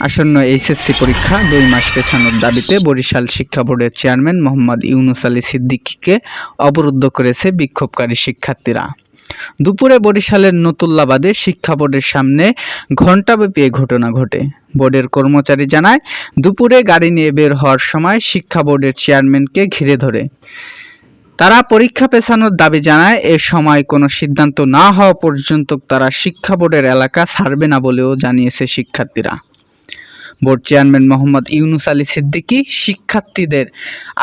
আসন্ন এইচএসসি পরীক্ষা দুই মাস পেছানোর দাবিতে বরিশাল শিক্ষা বোর্ডের চেয়ারম্যান মোহাম্মদ ইউনুস আলী সিদ্দিকীকে অবরুদ্ধ করেছে বিক্ষোভকারী শিক্ষার্থীরা। দুপুরে বরিশালের নতুল্লাবাদে শিক্ষা বোর্ডের সামনে ঘণ্টাব্যাপী এ ঘটনা ঘটে। বোর্ডের কর্মচারী জানায়, দুপুরে গাড়ি নিয়ে বের হওয়ার সময় শিক্ষা বোর্ডের চেয়ারম্যানকে ঘিরে ধরে। তারা পরীক্ষা পেছানোর দাবি জানায়, এ সময় কোনো সিদ্ধান্ত না হওয়া পর্যন্ত তারা শিক্ষা বোর্ডের এলাকা ছাড়বে না বলেও জানিয়েছে শিক্ষার্থীরা। বোর্ড চেয়ারম্যান মোহাম্মদ ইউনুস আলী সিদ্দিকী শিক্ষার্থীদের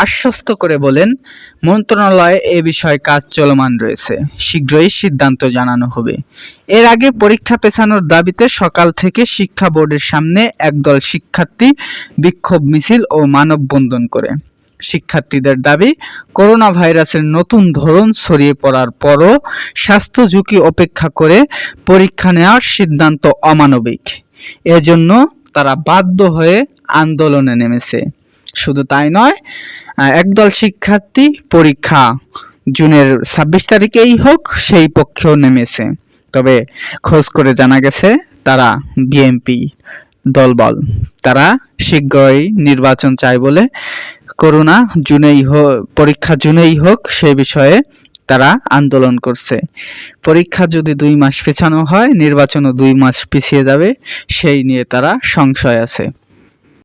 আশ্বস্ত করে বলেন, মন্ত্রণালয়ে এ বিষয়ে কাজ চলমান রয়েছে। শীঘ্রই সিদ্ধান্ত জানানো হবে। এর আগে পরীক্ষা পেছানোর দাবিতে সকাল থেকে শিক্ষা বোর্ডের সামনে একদল শিক্ষার্থী বিক্ষোভ মিছিল ও মানববন্ধন করে। শিক্ষার্থীদের দাবি করোনা ভাইরাসের নতুন ধরন ছড়িয়ে পড়ার পরও স্বাস্থ্য ঝুঁকি অপেক্ষা করে পরীক্ষা নেওয়ার সিদ্ধান্ত অমানবিক। এজন্য তারা বাধ্য হয়ে আন্দোলনে নেমেছে। শুধু তাই নয় একদল শিক্ষার্থী পরীক্ষা জুনের ছাব্বিশ তারিখেই হোক, সেই পক্ষেও নেমেছে। তবে খোঁজ করে জানা গেছে, তারা বিএনপি দলবল। তারা শীঘ্রই নির্বাচন চায় বলে করোনা জুনেই হোক পরীক্ষা জুনেই হোক, সে বিষয়ে তারা আন্দোলন করছে। পরীক্ষা যদি দুই মাস পেছানো হয়, নির্বাচনও দুই মাস পিছিয়ে যাবে, সেই নিয়ে তারা সংশয় আছে।